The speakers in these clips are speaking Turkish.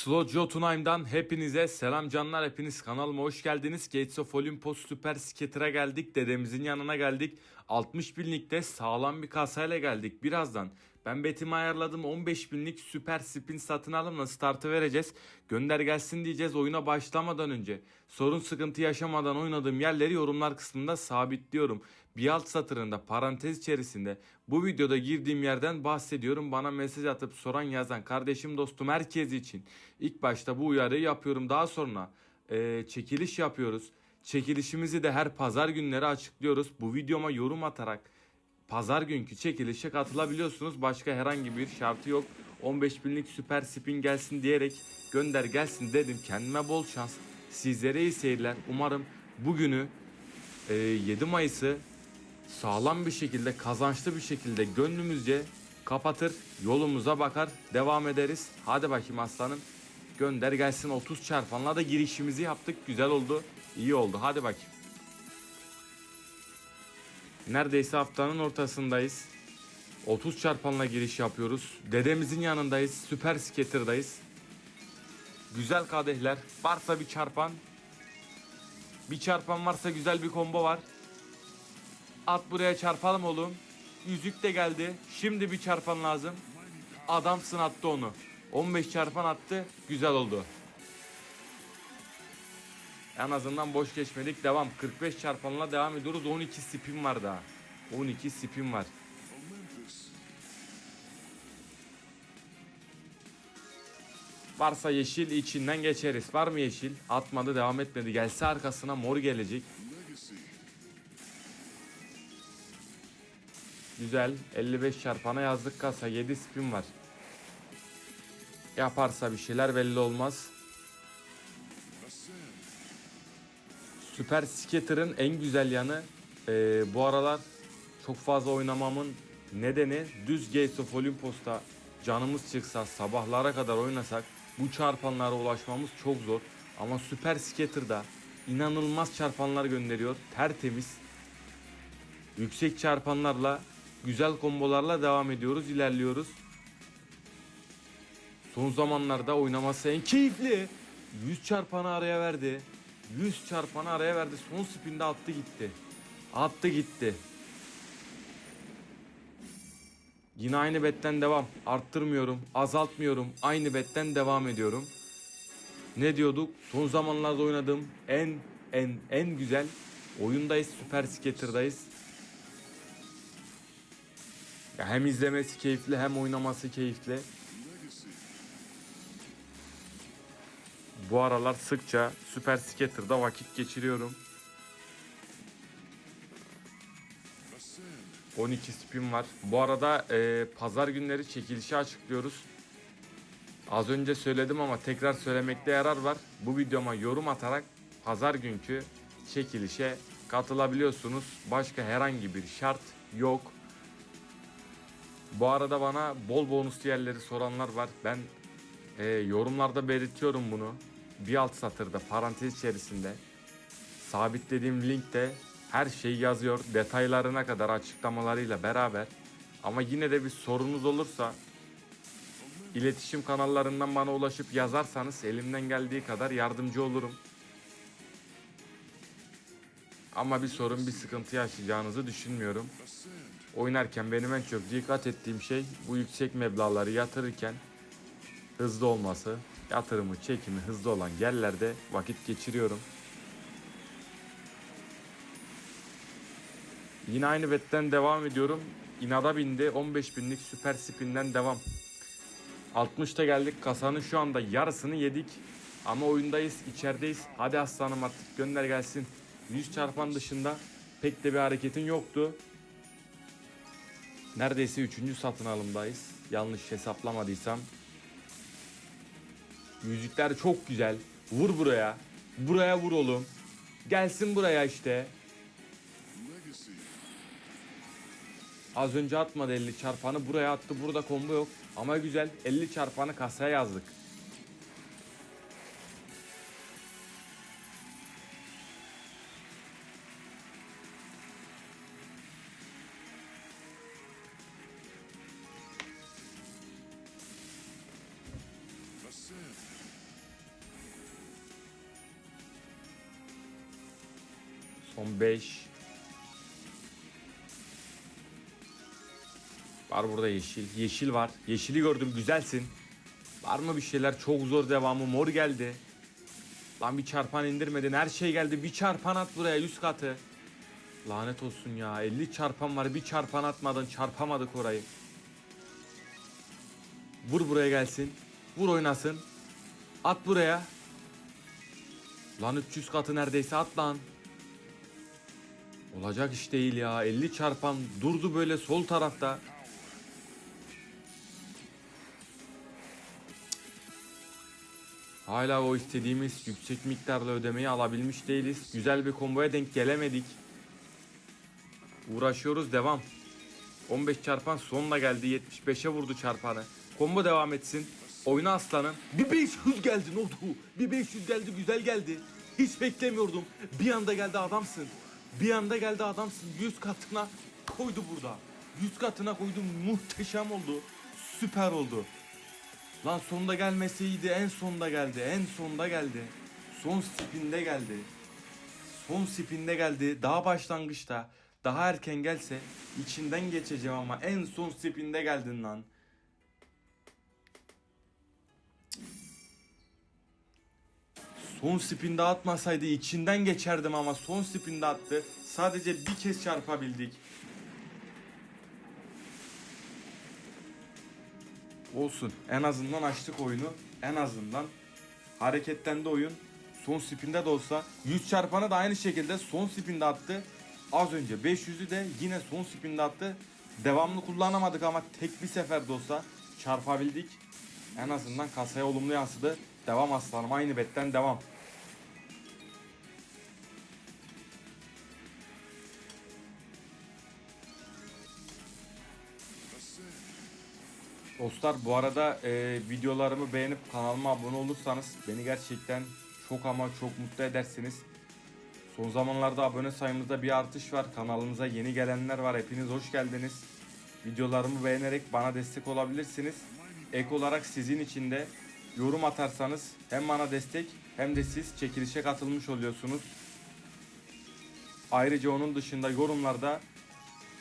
Slow Jotunheim'dan hepinize selam canlar hepiniz kanalıma hoş geldiniz. Gates of Olympus Super Skater'a geldik. Dedemizin yanına geldik. 60 binlikte sağlam bir kasayla geldik. Birazdan ben betimi ayarladım 15 binlik süper spin satın alımla startı vereceğiz. Gönder gelsin diyeceğiz oyuna başlamadan önce. Sorun sıkıntı yaşamadan oynadığım yerleri yorumlar kısmında sabitliyorum. Bir alt satırında parantez içerisinde bu videoda girdiğim yerden bahsediyorum. Bana mesaj atıp soran yazan kardeşim dostum herkes için. İlk başta bu uyarıyı yapıyorum. Daha sonra eee, çekiliş yapıyoruz. Çekilişimizi de her pazar günleri açıklıyoruz. Bu videoma yorum atarak pazar günkü çekilişe katılabiliyorsunuz. Başka herhangi bir şartı yok. 15 binlik süper spin gelsin diyerek gönder gelsin dedim. Kendime bol şans. Sizlere iyi seyirler. Umarım bugünü e, 7 Mayıs'ı sağlam bir şekilde kazançlı bir şekilde gönlümüzce kapatır yolumuza bakar devam ederiz. Hadi bakayım aslanım gönder gelsin 30 çarpanla da girişimizi yaptık güzel oldu iyi oldu hadi bakayım. Neredeyse haftanın ortasındayız. 30 çarpanla giriş yapıyoruz. Dedemizin yanındayız. Süper skater'dayız. Güzel kadehler. Varsa bir çarpan. Bir çarpan varsa güzel bir combo var. At buraya çarpalım oğlum. Yüzük de geldi. Şimdi bir çarpan lazım. Adamsın attı onu. 15 çarpan attı. Güzel oldu. En azından boş geçmedik. Devam. 45 çarpanla devam ediyoruz. 12 spin var daha. 12 spin var. Varsa yeşil içinden geçeriz. Var mı yeşil? Atmadı devam etmedi. Gelse arkasına mor gelecek. Güzel. 55 çarpana yazdık kasa. 7 spin var. Yaparsa bir şeyler belli olmaz. Süper Skater'ın en güzel yanı e, bu aralar çok fazla oynamamın nedeni düz Gates of Olympus'ta canımız çıksa sabahlara kadar oynasak bu çarpanlara ulaşmamız çok zor. Ama Süper Skater'da inanılmaz çarpanlar gönderiyor. Tertemiz. Yüksek çarpanlarla güzel kombolarla devam ediyoruz, ilerliyoruz. Son zamanlarda oynaması en keyifli. 100 çarpanı araya verdi. 100 çarpanı araya verdi. Son spinde attı gitti. Attı gitti. Yine aynı betten devam. Arttırmıyorum, azaltmıyorum. Aynı betten devam ediyorum. Ne diyorduk? Son zamanlarda oynadığım en en en güzel oyundayız. Süper Skater'dayız. Ya hem izlemesi keyifli hem oynaması keyifli. Bu aralar sıkça Süper Skater'da vakit geçiriyorum. 12 spin var. Bu arada e, pazar günleri çekilişi açıklıyoruz. Az önce söyledim ama tekrar söylemekte yarar var. Bu videoma yorum atarak pazar günkü çekilişe katılabiliyorsunuz. Başka herhangi bir şart yok. Bu arada bana bol bonus yerleri soranlar var. Ben e, yorumlarda belirtiyorum bunu. Bir alt satırda parantez içerisinde sabitlediğim linkte her şeyi yazıyor. Detaylarına kadar açıklamalarıyla beraber. Ama yine de bir sorunuz olursa iletişim kanallarından bana ulaşıp yazarsanız elimden geldiği kadar yardımcı olurum. Ama bir sorun bir sıkıntı yaşayacağınızı düşünmüyorum. Oynarken benim en çok dikkat ettiğim şey bu yüksek meblağları yatırırken hızlı olması, yatırımı, çekimi hızlı olan yerlerde vakit geçiriyorum. Yine aynı betten devam ediyorum. İnada bindi. 15 binlik süper spinden devam. 60'ta geldik. Kasanın şu anda yarısını yedik. Ama oyundayız, içerideyiz. Hadi aslanım artık gönder gelsin. 100 çarpan dışında pek de bir hareketin yoktu. Neredeyse 3. satın alımdayız. Yanlış hesaplamadıysam. Müzikler çok güzel. Vur buraya. Buraya vur oğlum. Gelsin buraya işte. Az önce atmadı 50 çarpanı buraya attı. Burada combo yok. Ama güzel 50 çarpanı kasaya yazdık. Son 5. Var burada yeşil. Yeşil var. Yeşili gördüm. Güzelsin. Var mı bir şeyler? Çok zor devamı. Mor geldi. Lan bir çarpan indirmedin. Her şey geldi. Bir çarpan at buraya. 100 katı. Lanet olsun ya. 50 çarpan var. Bir çarpan atmadın. Çarpamadık orayı. Vur buraya gelsin. Vur oynasın. At buraya. Lan 300 katı neredeyse at lan. Olacak iş değil ya. 50 çarpan durdu böyle sol tarafta. Hala o istediğimiz yüksek miktarlı ödemeyi alabilmiş değiliz. Güzel bir komboya denk gelemedik. Uğraşıyoruz devam. 15 çarpan sonla geldi. 75'e vurdu çarpanı. Combo devam etsin. Oyna aslanım. Bir 500 geldi ne oldu? Bir 500 geldi güzel geldi. Hiç beklemiyordum. Bir anda geldi adamsın. Bir anda geldi adamsın. 100 katına koydu burada. 100 katına koydu. Muhteşem oldu. Süper oldu. Lan sonunda gelmeseydi en sonda geldi. En sonda geldi. Son spinde geldi. Son spinde geldi. Daha başlangıçta. Daha erken gelse içinden geçeceğim ama en son spinde geldin lan. Son spinde atmasaydı içinden geçerdim ama son spinde attı. Sadece bir kez çarpabildik. Olsun. En azından açtık oyunu. En azından hareketlendi oyun. Son spinde de olsa 100 çarpanı da aynı şekilde son spinde attı. Az önce 500'ü de yine son spinde attı. Devamlı kullanamadık ama tek bir seferde olsa çarpabildik. En azından kasaya olumlu yansıdı. Devam aslanım aynı betten devam. Dostlar bu arada e, videolarımı beğenip kanalıma abone olursanız beni gerçekten çok ama çok mutlu edersiniz. Son zamanlarda abone sayımızda bir artış var. Kanalımıza yeni gelenler var. Hepiniz hoş geldiniz. Videolarımı beğenerek bana destek olabilirsiniz. Ek olarak sizin için de yorum atarsanız hem bana destek hem de siz çekilişe katılmış oluyorsunuz. Ayrıca onun dışında yorumlarda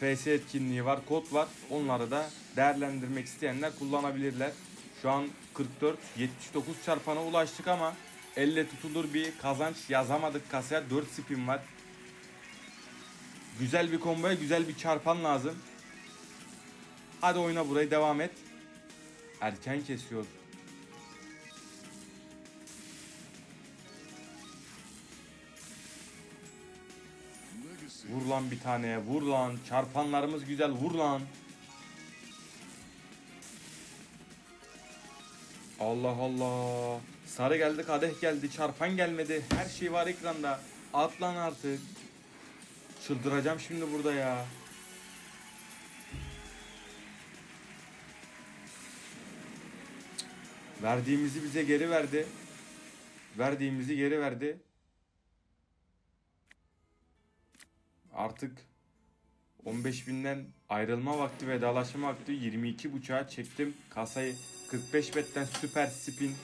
FS etkinliği var, kod var. Onları da değerlendirmek isteyenler kullanabilirler. Şu an 44 79 çarpana ulaştık ama elle tutulur bir kazanç yazamadık kasaya. 4 spin var. Güzel bir komboya güzel bir çarpan lazım. Hadi oyna burayı devam et. Erken kesiyor. Vur lan bir tane, vur lan. Çarpanlarımız güzel, vur lan. Allah Allah. Sarı geldi, kadeh geldi, çarpan gelmedi. Her şey var ekranda. At lan artık. Çıldıracağım şimdi burada ya. Verdiğimizi bize geri verdi. Verdiğimizi geri verdi. Artık 15 binden ayrılma vakti vedalaşma vakti 22 buçuğa çektim kasayı 45 betten süper spin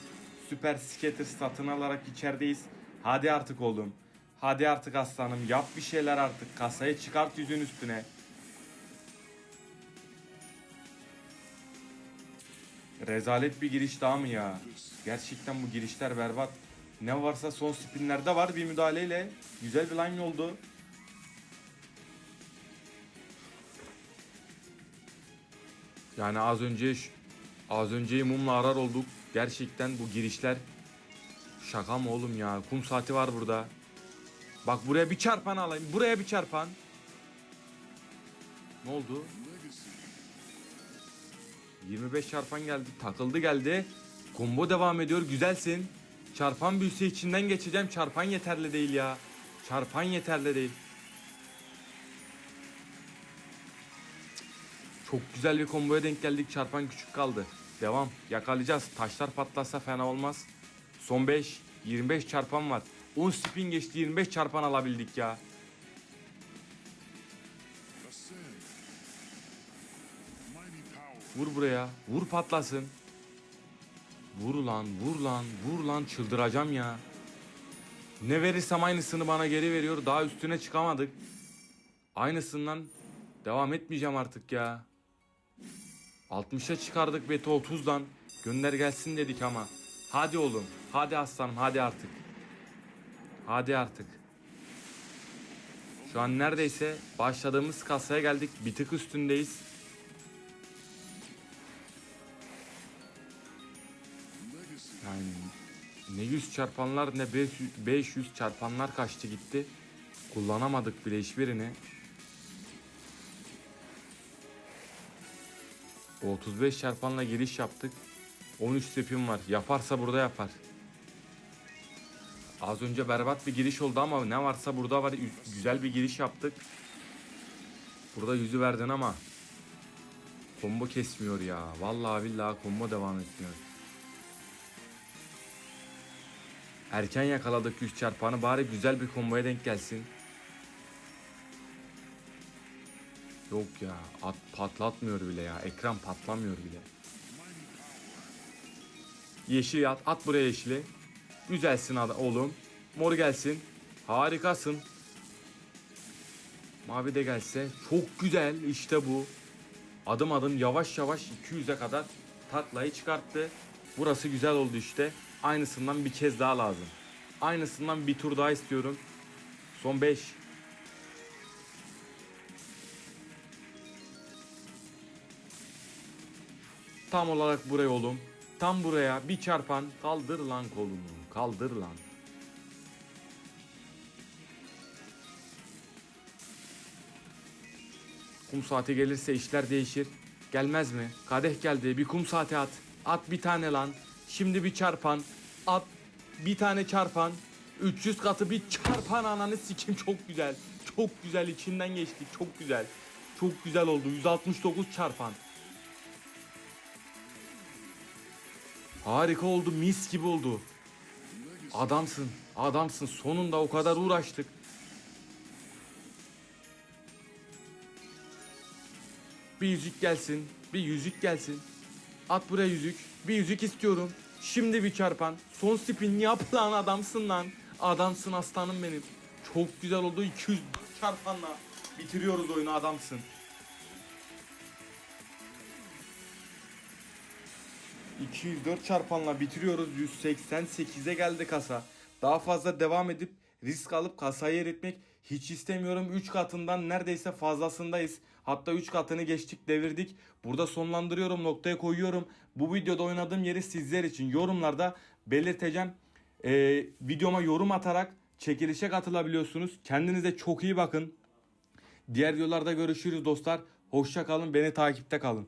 süper skater satın alarak içerideyiz hadi artık oğlum hadi artık aslanım yap bir şeyler artık kasayı çıkart yüzün üstüne Rezalet bir giriş daha mı ya? Gerçekten bu girişler berbat. Ne varsa son spinlerde var bir müdahaleyle. Güzel bir line oldu. Yani az önce az önce mumla arar olduk. Gerçekten bu girişler şaka mı oğlum ya? Kum saati var burada. Bak buraya bir çarpan alayım. Buraya bir çarpan. Ne oldu? 25 çarpan geldi. Takıldı geldi. Combo devam ediyor. Güzelsin. Çarpan büyüsü içinden geçeceğim. Çarpan yeterli değil ya. Çarpan yeterli değil. Çok güzel bir komboya denk geldik. Çarpan küçük kaldı. Devam. Yakalayacağız. Taşlar patlasa fena olmaz. Son 5. 25 çarpan var. 10 spin geçti. 25 çarpan alabildik ya. Vur buraya. Vur patlasın. Vur lan, vur lan, vur lan çıldıracağım ya. Ne verirsem aynısını bana geri veriyor. Daha üstüne çıkamadık. Aynısından devam etmeyeceğim artık ya. 60'a çıkardık beti 30'dan. Gönder gelsin dedik ama. Hadi oğlum. Hadi aslanım hadi artık. Hadi artık. Şu an neredeyse başladığımız kasaya geldik. Bir tık üstündeyiz. Yani ne 100 çarpanlar ne 500 500 çarpanlar kaçtı gitti. Kullanamadık bile hiçbirini. 35 çarpanla giriş yaptık. 13 stepim var. Yaparsa burada yapar. Az önce berbat bir giriş oldu ama ne varsa burada var. Güzel bir giriş yaptık. Burada yüzü verdin ama combo kesmiyor ya. Vallahi billahi combo devam etmiyor. Erken yakaladık 100 çarpanı. Bari güzel bir komboya denk gelsin. Yok ya. At patlatmıyor bile ya. Ekran patlamıyor bile. Yeşil at. At buraya yeşili. Güzelsin ad- oğlum. Mor gelsin. Harikasın. Mavi de gelse. Çok güzel. İşte bu. Adım adım yavaş yavaş 200'e kadar taklayı çıkarttı. Burası güzel oldu işte. Aynısından bir kez daha lazım. Aynısından bir tur daha istiyorum. Son 5. Tam olarak buraya oğlum. Tam buraya bir çarpan kaldır lan kolunu. Kaldır lan. Kum saati gelirse işler değişir. Gelmez mi? Kadeh geldi. Bir kum saati at. At bir tane lan. Şimdi bir çarpan. At bir tane çarpan. 300 katı bir çarpan ananı sikim çok güzel. Çok güzel içinden geçtik. Çok güzel. Çok güzel oldu. 169 çarpan. Harika oldu. Mis gibi oldu. Adamsın. Adamsın. Sonunda o kadar uğraştık. Bir yüzük gelsin. Bir yüzük gelsin. At buraya yüzük. Bir yüzük istiyorum. Şimdi bir çarpan. Son spin yap lan adamsın lan. Adamsın aslanım benim. Çok güzel oldu. 200 çarpanla. Bitiriyoruz oyunu adamsın. ...204 çarpanla bitiriyoruz. 188'e geldi kasa. Daha fazla devam edip risk alıp kasayı eritmek hiç istemiyorum. 3 katından neredeyse fazlasındayız. Hatta 3 katını geçtik devirdik. Burada sonlandırıyorum noktaya koyuyorum. Bu videoda oynadığım yeri sizler için yorumlarda belirteceğim. Ee, videoma yorum atarak çekilişe katılabiliyorsunuz. Kendinize çok iyi bakın. Diğer videolarda görüşürüz dostlar. Hoşça kalın. Beni takipte kalın.